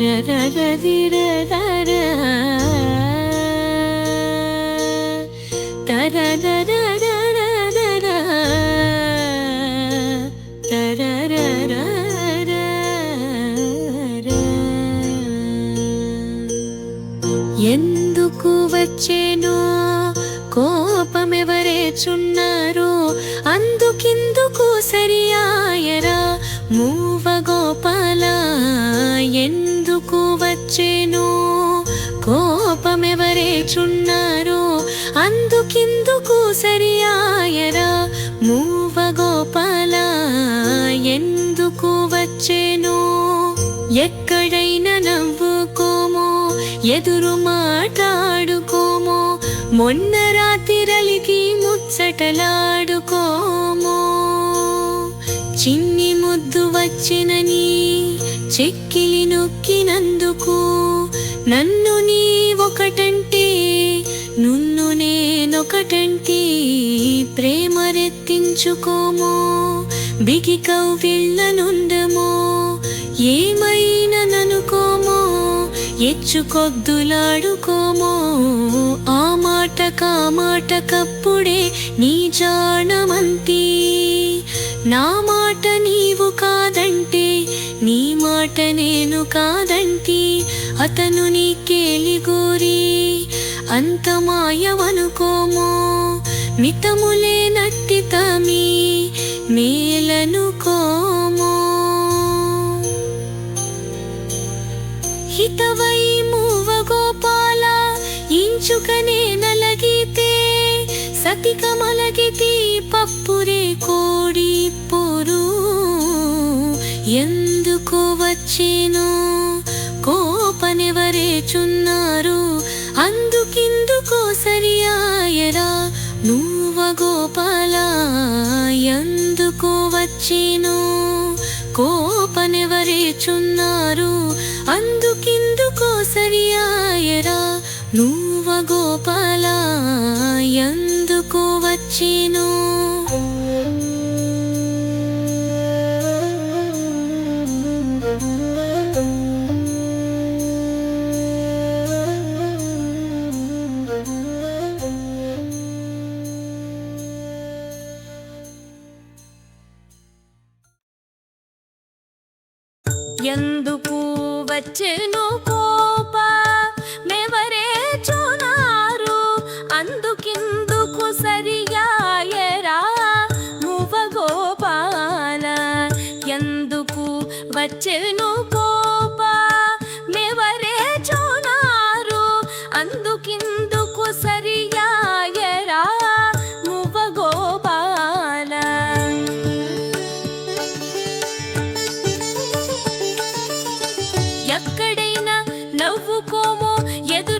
తరరరదిరరర. తరరరరరరర. తరరరరర. ఎందుకు వచ్చేనో కోపమెవరేచున్నారు అందుకిందుకు సరియాయరా మూవ గోపాల ఎందుకు వచ్చేను? కోపమెవరేచున్నారు అందుకిందుకు సరియాయరా? మూవ గోపాల ఎందుకు వచ్చేను? ఎక్కడైనా నవ్వుకోమో ఎదురు మాట్లాడుకోమో మొన్న రాతిరలికి ముచ్చటలాడుకోమో. చిన్ని ముద్దు వచ్చినని చెక్కిలి నొక్కినందుకు నన్ను నీ ఒకటంటే నున్ను నేనొకటంటే ప్రేమ రెత్తించుకోమో బిగి వెళ్ళనుండమో ఏమైనా ననుకో ఎచ్చుకొద్దులాడుకోమో ఆ మాట కా మాట కప్పుడే నీ జాణమంతి నా మాట నీవు కాదంటే నీ మాట నేను కాదంటి అతను నీ కేలిగోరి అంత మాయమనుకోమో మితములే నట్టి తమి. సహితవై మూవగోపాల ఇంచుకనే నలగితే సతికమలగితి పప్పురే కోడి పోరు. ఎందుకు వచ్చేను కోపనెవరేచున్నారు అందుకిందుకో సరియాయరా నువ్వ నువ్వగోపాల ఎందుకు వచ్చేను కోపనెవరేచున్నారు అందుకు సరియాయరా నువ్వ గోపాల ఎందుకు వచ్చిను? ఎందుకు వచ్చెను? వచ్చెను కోప మెవరే చూనారు అందుకిందుకు సరియాయరా నువ్వ గోపాల. ఎక్కడైనా నవ్వుకోమో ఎదురు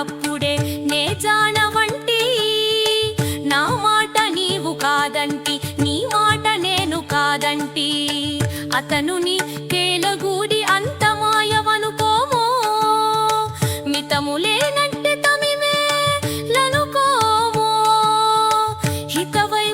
అప్పుడే నే జానవంటి. నా మాట నీవు కాదంటి నీ మాట నేను కాదంటి. అతను నీ కేలగూడి అంత మాయవనుకోమో మితములేనంటే తమిమే లనుకోమో. హితవై